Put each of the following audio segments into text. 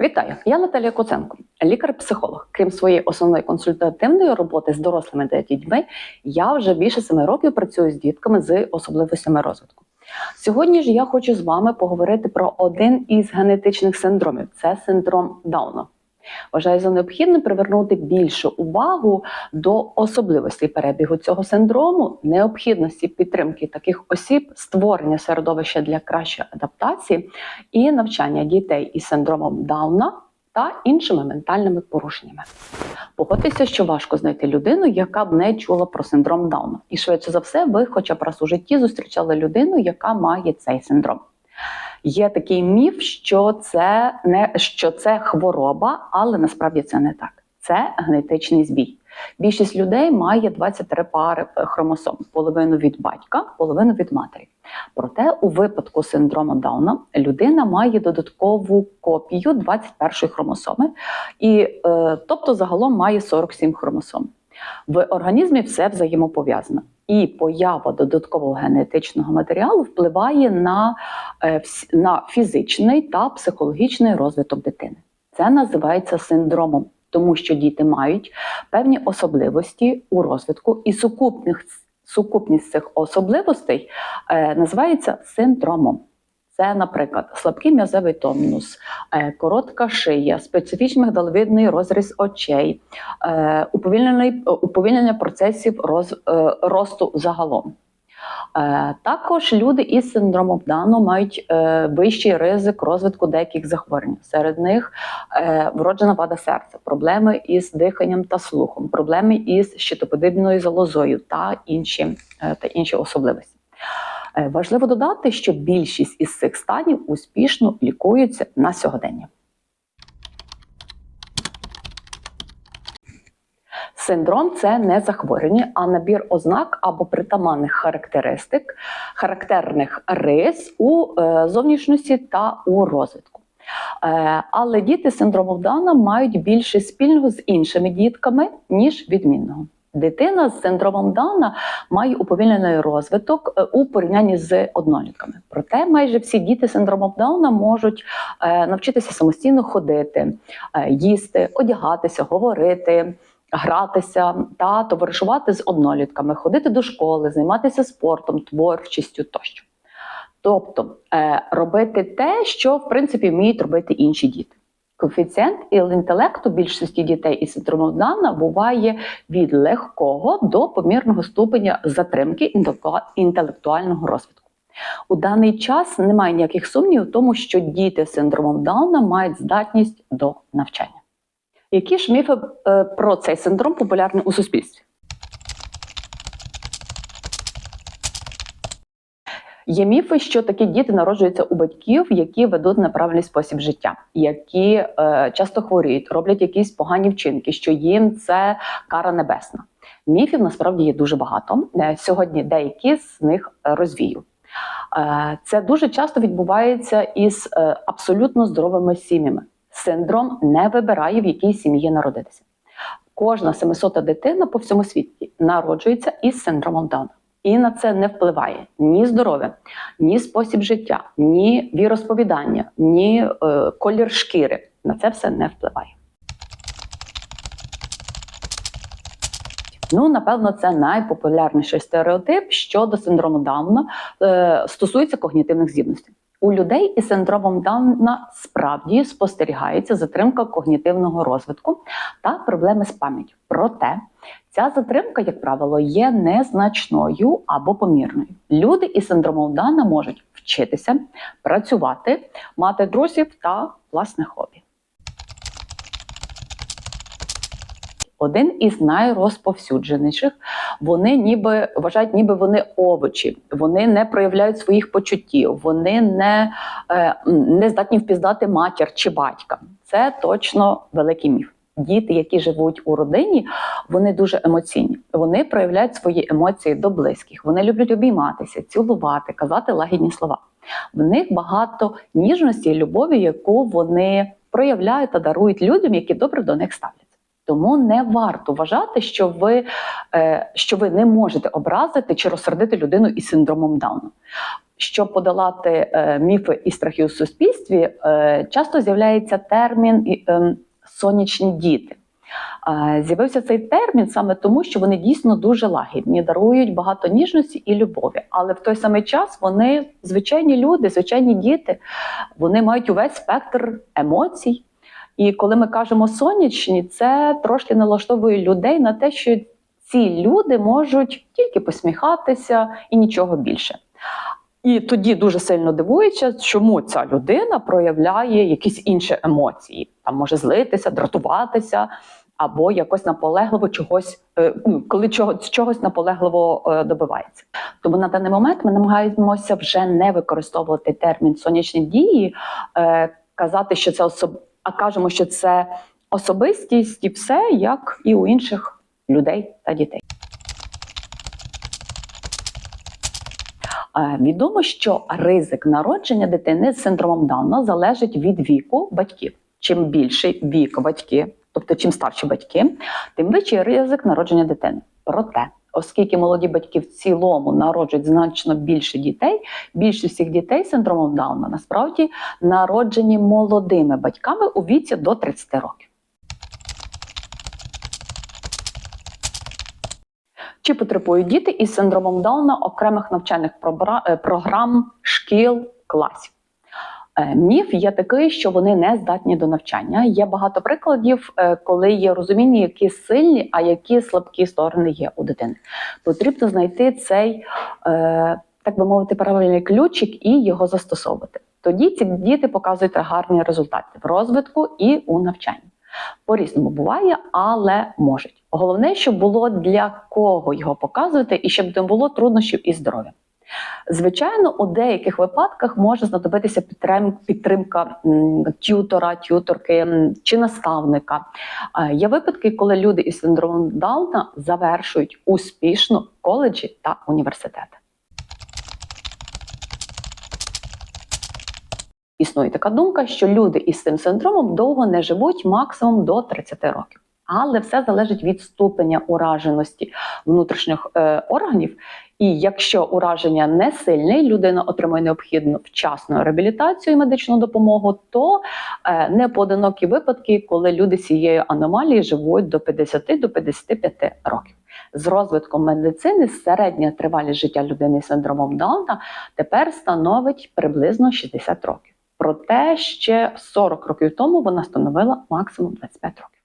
Вітаю, я Наталія Коценко, лікар-психолог. Крім своєї основної консультативної роботи з дорослими та дітьми, я вже більше семи років працюю з дітками з особливостями розвитку. Сьогодні ж я хочу з вами поговорити про один із генетичних синдромів це синдром Дауна. Вважаю за необхідне привернути більшу увагу до особливостей перебігу цього синдрому, необхідності підтримки таких осіб, створення середовища для кращої адаптації і навчання дітей із синдромом Дауна та іншими ментальними порушеннями. Погодьтеся, що важко знайти людину, яка б не чула про синдром Дауна. І швидше за все, ви хоча б раз у житті зустрічали людину, яка має цей синдром. Є такий міф, що це не що це хвороба, але насправді це не так. Це генетичний збій. Більшість людей має 23 пари е, хромосом: половину від батька, половину від матері. Проте, у випадку синдрому Дауна людина має додаткову копію 21 хромосоми, і е, тобто загалом має 47 хромосом. В організмі все взаємопов'язано. І поява додаткового генетичного матеріалу впливає на, е, на фізичний та психологічний розвиток дитини. Це називається синдромом, тому що діти мають певні особливості у розвитку, і сукупних, сукупність цих особливостей е, називається синдромом. Це, наприклад, слабкий м'язевий тонус, е, коротка шия, специфічний мигдаловидний розріз очей, е, уповільнення процесів роз, е, росту загалом. Е, Також люди із синдромом Дауна мають е, вищий ризик розвитку деяких захворювань. Серед них е, вроджена вада серця, проблеми із диханням та слухом, проблеми із щитоподібною залозою та інші, е, та інші особливості. Е, Важливо додати, що більшість із цих станів успішно лікуються на сьогодення. Синдром це не захворювання, а набір ознак або притаманних характеристик, характерних рис у е, зовнішності та у розвитку. Е, але діти з синдромом Дауна мають більше спільного з іншими дітками, ніж відмінного. Дитина з синдромом Дауна має уповільнений розвиток е, у порівнянні з однолітками. Проте майже всі діти з синдромом Дауна можуть е, навчитися самостійно ходити, е, їсти, одягатися, говорити, гратися та товаришувати з однолітками, ходити до школи, займатися спортом, творчістю тощо. Тобто робити те, що в принципі вміють робити інші діти. Коефіцієнт інтелекту більшості дітей із синдромом Дауна буває від легкого до помірного ступеня затримки інтелектуального розвитку. У даний час немає ніяких сумнівів в тому, що діти з синдромом Дауна мають здатність до навчання. Які ж міфи е, про цей синдром популярні у суспільстві? Є міфи, що такі діти народжуються у батьків, які ведуть неправильний спосіб життя, які е, часто хворіють, роблять якісь погані вчинки, що їм це кара небесна. Міфів насправді є дуже багато. Е, Сьогодні деякі з них е, розвію. Е, Це дуже часто відбувається із абсолютно здоровими сім'ями. Синдром не вибирає, в якій сім'ї народитися. Кожна 700 дитина по всьому світі народжується із синдромом Дауна. І на це не впливає ні здоров'я, ні спосіб життя, ні віросповідання, ні е, колір шкіри. На це все не впливає. Ну, напевно, це найпопулярніший стереотип щодо синдрому Дауна е, стосується когнітивних здібностей. У людей із синдромом Дауна справді спостерігається затримка когнітивного розвитку та проблеми з пам'яттю. Проте ця затримка, як правило, є незначною або помірною. Люди із синдромом Дауна можуть вчитися, працювати, мати друзів та власне хобі. Один із найрозповсюдженіших. Вони ніби вважають, ніби вони овочі, вони не проявляють своїх почуттів, вони не, е, не здатні впізнати матір чи батька. Це точно великий міф. Діти, які живуть у родині, вони дуже емоційні. Вони проявляють свої емоції до близьких. Вони люблять обійматися, цілувати, казати лагідні слова. В них багато ніжності і любові, яку вони проявляють та дарують людям, які добре до них ставляться. Тому не варто вважати, що ви, е, що ви не можете образити чи розсердити людину із синдромом Дауна. щоб подолати е, міфи і страхи у суспільстві, е, часто з'являється термін ем, сонячні діти. З'явився цей термін саме тому, що вони дійсно дуже лагідні, дарують багато ніжності і любові. Але в той самий час вони звичайні люди, звичайні діти, вони мають увесь спектр емоцій. І коли ми кажемо сонячні, це трошки налаштовує людей на те, що ці люди можуть тільки посміхатися і нічого більше. І тоді дуже сильно дивується, чому ця людина проявляє якісь інші емоції. Там може злитися, дратуватися, або якось наполегливо чогось, е, ну, коли чого, чогось наполегливо е, добивається. Тому на даний момент ми намагаємося вже не використовувати термін сонячні дії, е, казати, що це особ... а кажемо, що це особистість і все, як і у інших людей та дітей. Відомо, що ризик народження дитини з синдромом Дауна залежить від віку батьків. Чим більший вік батьки, тобто чим старші батьки, тим вищий ризик народження дитини. Проте, оскільки молоді батьки в цілому народжують значно більше дітей, більшість всіх дітей з синдромом Дауна насправді народжені молодими батьками у віці до 30 років. Чи потребують діти із синдромом Дауна окремих навчальних е, програм, шкіл, класів? Е, Міф є такий, що вони не здатні до навчання. Є багато прикладів, е, коли є розуміння, які сильні, а які слабкі сторони є у дитини. Потрібно знайти цей, так би мовити, правильний ключик і його застосовувати. Тоді ці діти показують гарні результати в розвитку і у навчанні. По-різному буває, але можуть. Головне, щоб було для кого його показувати, і щоб не було труднощів із здоров'ям. Звичайно, у деяких випадках може знадобитися підтримка тютора, тюторки чи наставника. Є випадки, коли люди із синдромом Дауна завершують успішно коледжі та університети. Існує така думка, що люди із цим синдромом довго не живуть максимум до 30 років. Але все залежить від ступеня ураженості внутрішніх е, органів. І якщо ураження не сильне, людина отримує необхідну вчасну реабілітацію і медичну допомогу, то е, не поодинокі випадки, коли люди цією аномалією живуть до 50 до 55 років. З розвитком медицини середня тривалість життя людини з синдромом Дауна тепер становить приблизно 60 років. Проте ще 40 років тому вона становила максимум 25 років.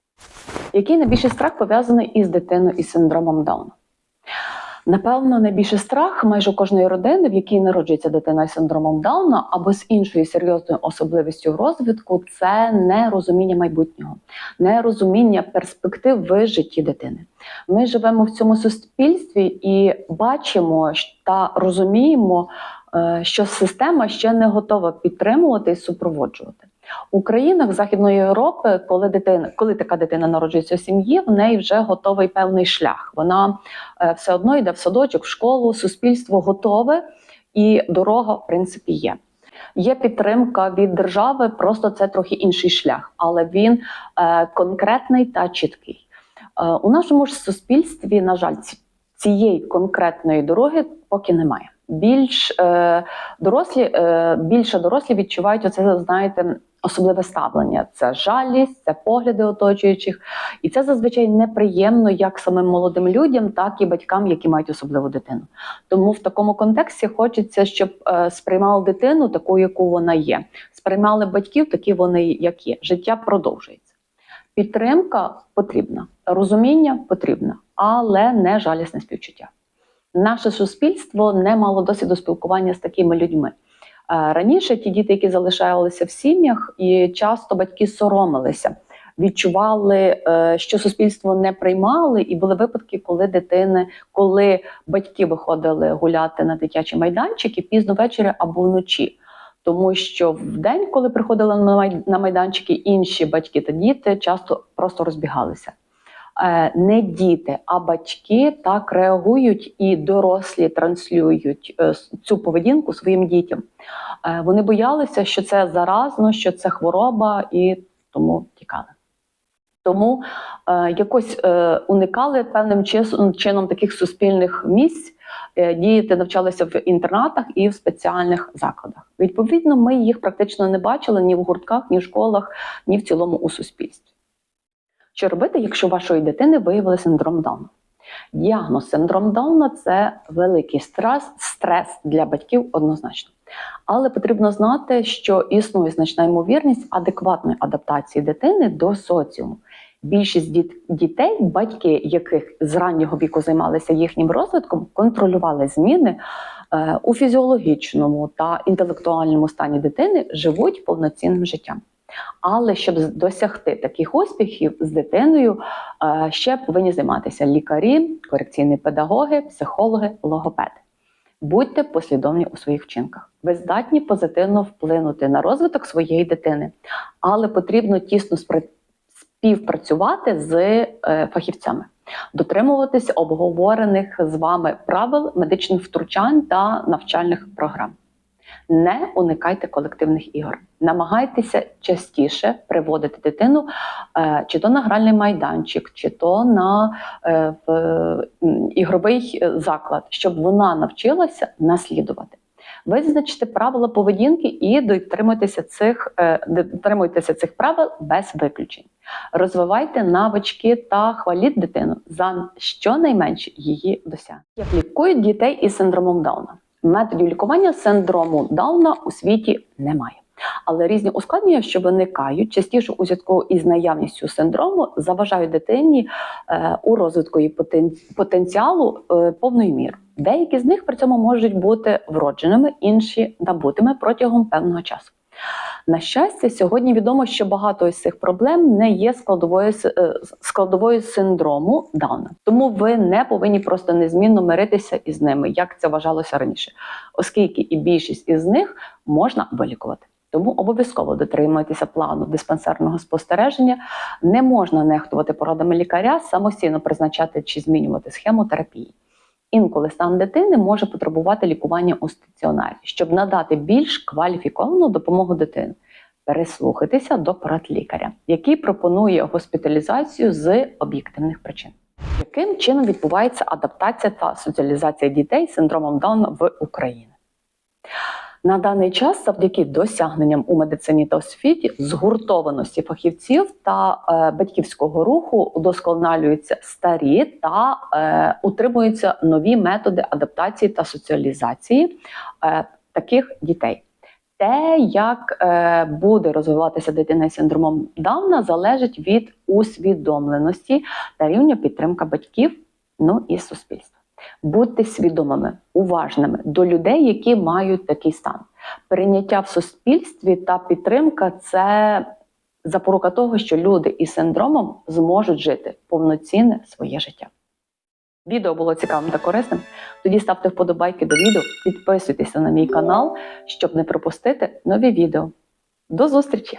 Який найбільший страх пов'язаний із дитиною із синдромом Дауна? Напевно, найбільший страх майже кожної родини, в якій народжується дитина із синдромом Дауна або з іншою серйозною особливістю розвитку, це нерозуміння майбутнього, нерозуміння перспектив в житті дитини. Ми живемо в цьому суспільстві і бачимо та розуміємо, що система ще не готова підтримувати і супроводжувати. У країнах Західної Європи, коли дитина, коли така дитина народжується в сім'ї, в неї вже готовий певний шлях. Вона е, все одно йде в садочок, в школу, суспільство готове, і дорога, в принципі, є. Є підтримка від держави, просто це трохи інший шлях, але він е, конкретний та чіткий. Е, у нашому ж суспільстві, на жаль, цієї конкретної дороги поки немає. Більш е, дорослі, е, більше дорослі відчувають оце, знаєте, особливе ставлення. Це жалість, це погляди оточуючих, і це зазвичай неприємно як самим молодим людям, так і батькам, які мають особливу дитину. Тому в такому контексті хочеться, щоб е, сприймали дитину таку, яку вона є, сприймали батьків, такі вони, як є. Життя продовжується. Підтримка потрібна, розуміння потрібне, але не жалісне співчуття. Наше суспільство не мало досвіду спілкування з такими людьми. Е, Раніше ті діти, які залишалися в сім'ях, і часто батьки соромилися, відчували, е, що суспільство не приймали, і були випадки, коли дитини, коли батьки виходили гуляти на дитячі майданчики пізно ввечері або вночі. Тому що в день, коли приходили на май- на майданчики, інші батьки та діти часто просто розбігалися. Е, Не діти, а батьки так реагують і дорослі транслюють е, цю поведінку своїм дітям. Е, Вони боялися, що це заразно, що це хвороба, і тому тікали. Тому якось уникали певним чином таких суспільних місць, діти навчалися в інтернатах і в спеціальних закладах. Відповідно, ми їх практично не бачили ні в гуртках, ні в школах, ні в цілому у суспільстві. Що робити, якщо вашої дитини виявили синдром Дауна? Діагноз синдром Дауна це великий стрес, стрес для батьків однозначно. Але потрібно знати, що існує значна ймовірність адекватної адаптації дитини до соціуму. Більшість діт- дітей, батьки яких з раннього віку займалися їхнім розвитком, контролювали зміни е, у фізіологічному та інтелектуальному стані дитини, живуть повноцінним життям. Але щоб досягти таких успіхів з дитиною, е, ще повинні займатися лікарі, корекційні педагоги, психологи, логопеди. Будьте послідовні у своїх вчинках. Ви здатні позитивно вплинути на розвиток своєї дитини, але потрібно тісно співпрацювати з е, фахівцями, дотримуватись обговорених з вами правил медичних втручань та навчальних програм. Не уникайте колективних ігор. Намагайтеся частіше приводити дитину е, чи то на гральний майданчик, чи то на е, ігровий е, заклад, щоб вона навчилася наслідувати. Визначте правила поведінки і дотримуйтеся цих, дотримуйтеся цих правил без виключень. Розвивайте навички та хваліть дитину за щонайменше її досягнення. Як лікують дітей із синдромом Дауна? Методів лікування синдрому Дауна у світі немає. Але різні ускладнення, що виникають частіше у зв'язку із наявністю синдрому, заважають дитині е, у розвитку її потен- потенціалу е, повної міри. Деякі з них при цьому можуть бути вродженими, інші набутими протягом певного часу. На щастя, сьогодні відомо, що багато із цих проблем не є складовою е, складовою синдрому Дауна. Тому ви не повинні просто незмінно миритися із ними, як це вважалося раніше, оскільки і більшість із них можна вилікувати. Тому обов'язково дотримуйтеся плану диспансерного спостереження. Не можна нехтувати порадами лікаря, самостійно призначати чи змінювати схему терапії. Інколи стан дитини може потребувати лікування у стаціонарі, щоб надати більш кваліфіковану допомогу дитині. Переслухайтеся до порад лікаря, який пропонує госпіталізацію з об'єктивних причин. Яким чином відбувається адаптація та соціалізація дітей з синдромом Дауна в Україні? На даний час, завдяки досягненням у медицині та освіті, згуртованості фахівців та е, батьківського руху удосконалюються старі та е, утримуються нові методи адаптації та соціалізації е, таких дітей. Те, як е, буде розвиватися дитина з синдромом Дауна, залежить від усвідомленості та рівня підтримки батьків, ну і суспільства. Будьте свідомими, уважними до людей, які мають такий стан. Прийняття в суспільстві та підтримка це запорука того, що люди із синдромом зможуть жити повноцінне своє життя. Відео було цікавим та корисним. Тоді ставте вподобайки до відео, підписуйтеся на мій канал, щоб не пропустити нові відео. До зустрічі!